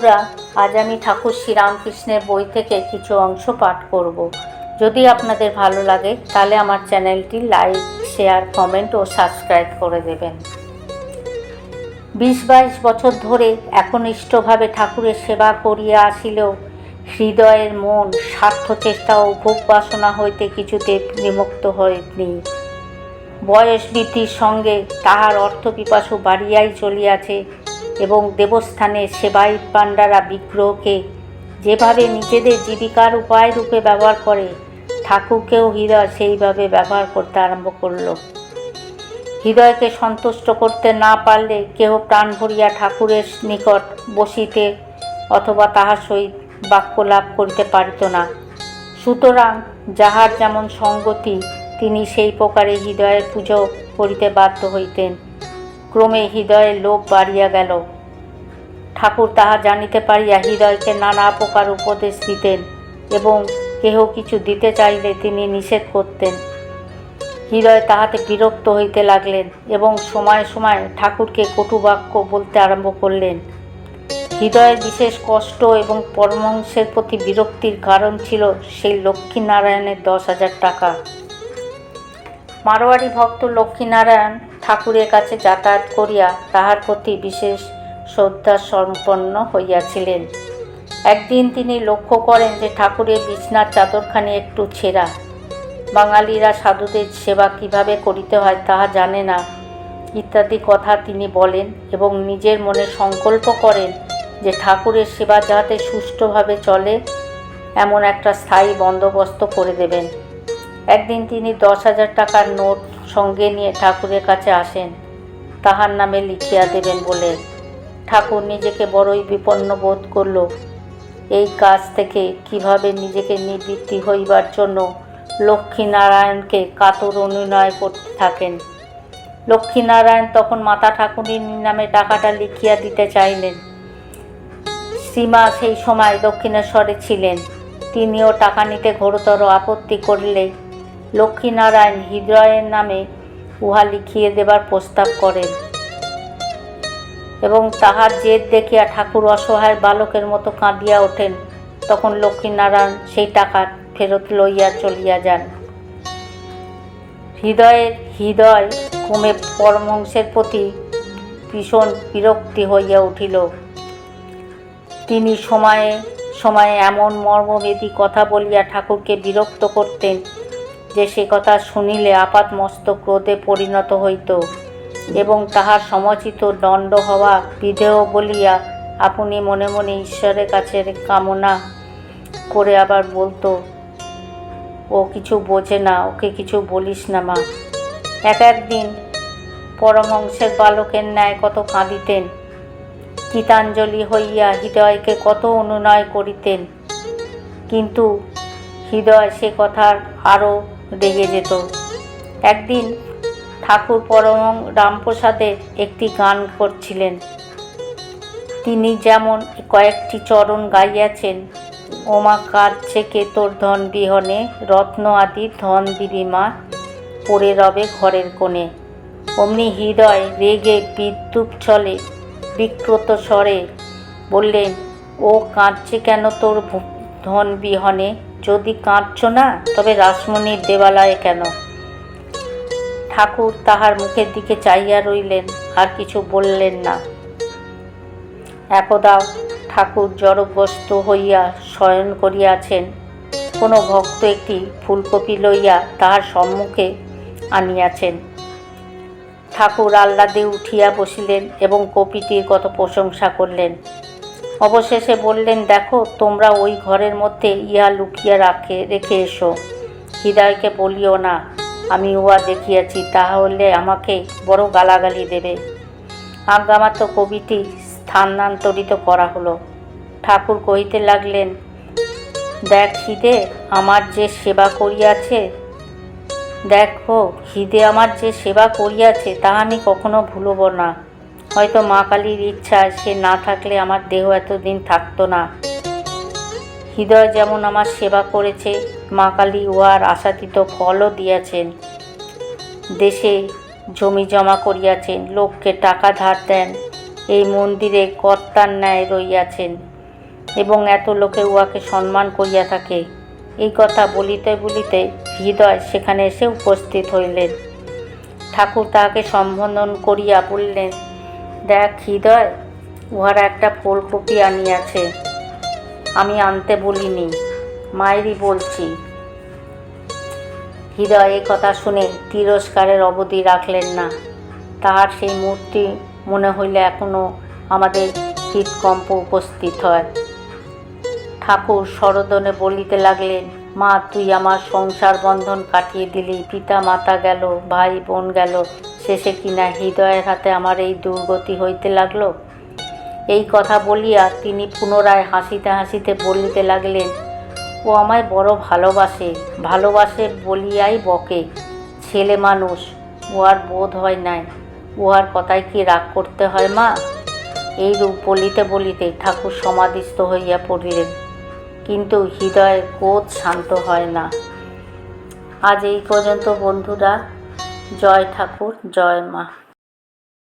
বন্ধুরা, আজ আমি ঠাকুর শ্রীরামকৃষ্ণের বই থেকে কিছু অংশ পাঠ করব। যদি আপনাদের ভালো লাগে, তাহলে আমার চ্যানেলটি লাইক, শেয়ার, কমেন্ট ও সাবস্ক্রাইব করে দেবেন। বিশ বাইশ বছর ধরে একনিষ্ঠভাবে ঠাকুরের সেবা করিয়া আসিলেও হৃদয়ের মন স্বার্থ চেষ্টা ও ভোগ বাসনা হইতে কিছুতে বিমুক্ত হয়নি। বয়স বৃদ্ধির সঙ্গে তাহার অর্থ পিপাসু বাড়িয়াই চলিয়াছে এবং দেবস্থানে সেবাই পাণ্ডারা বিগ্রহকে যেভাবে নিজেদের জীবিকার উপায় রূপে ব্যবহার করে, ঠাকুরকেও হৃদয় সেইভাবে ব্যবহার করতে আরম্ভ করল। হৃদয়কে সন্তুষ্ট করতে না পারলে কেহ প্রাণ ভরিয়া ঠাকুরের নিকট বসিতে অথবা তাহার সহিত বাক্য লাভ করিতে পারিত না। সুতরাং যাহার যেমন সঙ্গতি, তিনি সেই প্রকারে হৃদয়ের পুজো করিতে বাধ্য হইতেন। ক্রমে হৃদয়ের লোভ বাড়িয়া গেল। ঠাকুর তাহা জানিতে পারিয়া হৃদয়কে নানা প্রকার উপদেশ দিতেন এবং কেহ কিছু দিতে চাইলে তিনি নিষেধ করতেন। হৃদয় তাহাতে বিরক্ত হইতে লাগলেন এবং সময় সময় ঠাকুরকে কটু বাক্য বলতে আরম্ভ করলেন। হৃদয়ের বিশেষ কষ্ট এবং পরমংসের প্রতি বিরক্তির কারণ ছিল সেই লক্ষ্মীনারায়ণের দশ হাজার টাকা। মারোয়ারি ভক্ত লক্ষ্মীনারায়ণ ঠাকুরের কাছে যাতায়াত করিয়া তাহার প্রতি বিশেষ শ্রদ্ধা সম্পন্ন হইয়াছিলেন। একদিন তিনি লক্ষ্য করেন যে ঠাকুরের বিছনার চাদরখানি একটু ছেঁড়া। বাঙালিরা সাধুদের সেবা কীভাবে করিতে হয় তাহা জানে না। ইত্যাদি কথা তিনি বলেন এবং নিজের মনে সংকল্প করেন যে ঠাকুরের সেবা যাতে সুষ্ঠুভাবে চলে, এমন একটা স্থায়ী বন্দোবস্ত করে দেবেন। একদিন তিনি দশ হাজার টাকার নোট সঙ্গে নিয়ে ঠাকুরের কাছে আসেন। তাহার নামে লিখিয়া দেবেন বলে। ঠাকুর নিজেকে বড়ই বিপন্ন বোধ করল। এই কাজ থেকে কীভাবে নিজেকে নিবৃত্তি হইবার জন্য লক্ষ্মীনারায়ণকে কাতর অনুনয় করতে থাকেন? লক্ষ্মীনারায়ণ তখন মাতা ঠাকুরের নামে টাকাটা লিখিয়া দিতে চাইলেন। সীমা সেই সময় দক্ষিণেশ্বরে ছিলেন। তিনিও টাকা নিতে ঘোরতর আপত্তি করিলে লক্ষ্মীনারায়ণ হৃদয়ের নামে উহা লিখিয়ে দেবার প্রস্তাব করেন। এবং তাহার জেদ দেখিয়া ঠাকুর অসহায় বালকের মতো কাঁদিয়া ওঠেন। তখন লক্ষ্মীনারায়ণ সেই টাকা ফেরত লইয়া চলিয়া যান। হৃদয়ের হৃদয় ক্রমে পরমহংসের প্রতি ভীষণ বিরক্তি হইয়া উঠিল। তিনি সময়ে সময়ে এমন মর্মবেদী কথা বলিয়া ঠাকুরকে বিরক্ত করতেন যে সে কথা শুনিলে আপাত মস্ত ক্রোধে পরিণত হইত এবং তাহার সমচিত দণ্ড হওয়া বিধেয় বলিয়া আপনি মনে মনে ঈশ্বরের কাছে কামনা করে আবার বলতো, ও কিছু বোঝে না, ওকে কিছু বলিস না মা। এক একদিন পরমংসের বালকের ন্যায় কত কাঁদিতেন, গীতাঞ্জলি হইয়া হৃদয়কে কত অনুনয় করিতেন। কিন্তু হৃদয় সে কথার আরও রেগে যেত। একদিন ঠাকুর পরম রামপ্রসাদের একটি গান করছিলেন। তিনি যেমন কয়েকটি চরণ গাইয়াছেন, ওমা কাঁদছে কে তোর ধন বিহনে, রত্ন আদি ধন দিবি মা পড়ে রবে ঘরের কোণে। অমনি হৃদয় রেগে বিদ্যুৎ চলে বিক্রত স্বরে বললেন, ও কাঁদছে কেন তোর ধন বিহনে? যদি কাঁদছ না, তবে রাসমণির দেবালয়ে কেন? ঠাকুর তাহার মুখের দিকে চাইয়া রইলেন, আর কিছু বললেন না। একদা ঠাকুর জড়গ্রস্ত হইয়া শয়ন করিয়াছেন, কোনো ভক্ত একটি ফুলকপি লইয়া তাহার সম্মুখে আনিয়াছেন। ঠাকুর আহ্লাদে উঠিয়া বসিলেন এবং কপিটির কত প্রশংসা করলেন। অবশেষে বললেন, দেখো, তোমরা ওই ঘরের মধ্যে ইহা লুকিয়ে রাখে, রেখে এসো। হৃদয়কে বলিও না, আমি উহা দেখিয়াছি তাহলে আমাকে বড় গালাগালি দেবে। আজ্ঞামাত্র কবিটি স্থানান্তরিত করা হলো। ঠাকুর কহিতে লাগলেন, দেখ হিদে, আমার যে সেবা করিয়াছে, দেখো হিদে, আমার যে সেবা করিয়াছে, তাহা আমি কখনো ভুলব না। হয়তো মা কালীর ইচ্ছা সে না থাকলে আমার দেহ এতদিন থাকতো না। হৃদয় যেমন আমার সেবা করেছে, মা কালী উহার আশাতীত ফলও দিয়াছেন। দেশে জমি জমা করিয়াছেন, লোককে টাকা ধার দেন, এই মন্দিরে কর্তার ন্যায় রইয়াছেন এবং এত লোকে উহাকে সম্মান করিয়া থাকে। এই কথা বলিতে বলিতে হৃদয় সেখানে এসে উপস্থিত হইলেন। ঠাকুর তাহাকে সম্বোধন করিয়া বললেন দেখ হৃদয়, উহারা একটা ফুলকপি আনিয়াছে। আমি আনতে বলিনি, মায়েরই বলছি। হৃদয়, এই কথা শুনে তিরস্কারের অবধি রাখলেন না। তাহার সেই মূর্তি মনে হইলে এখনও আমাদের হৃদকম্প উপস্থিত হয়। ঠাকুর সরদনে বলিতে লাগলেন মা, তুই আমার সংসার বন্ধন কাটিয়ে দিলি। পিতা মাতা গেল ভাই বোন গেল। শেষে কিনা হৃদয়ের হাতে আমার এই দুর্গতি হইতে লাগল? এই কথা বলিয়া তিনি পুনরায় হাসিতে হাসিতে বলিতে লাগলেন, ও আমায় বড় ভালোবাসে ভালোবাসে বলিয়াই বকে। ছেলে মানুষ, উহার বোধ হয় নাই। উহার কথায় কি রাগ করতে হয় মা? এই রূপ বলিতে বলিতে ঠাকুর সমাধিস্থ হইয়া পড়িলেন। কিন্তু হৃদয়ের কোধ শান্ত হয় না। আজ এই পর্যন্ত বন্ধুরা জয় ঠাকুর জয় মা।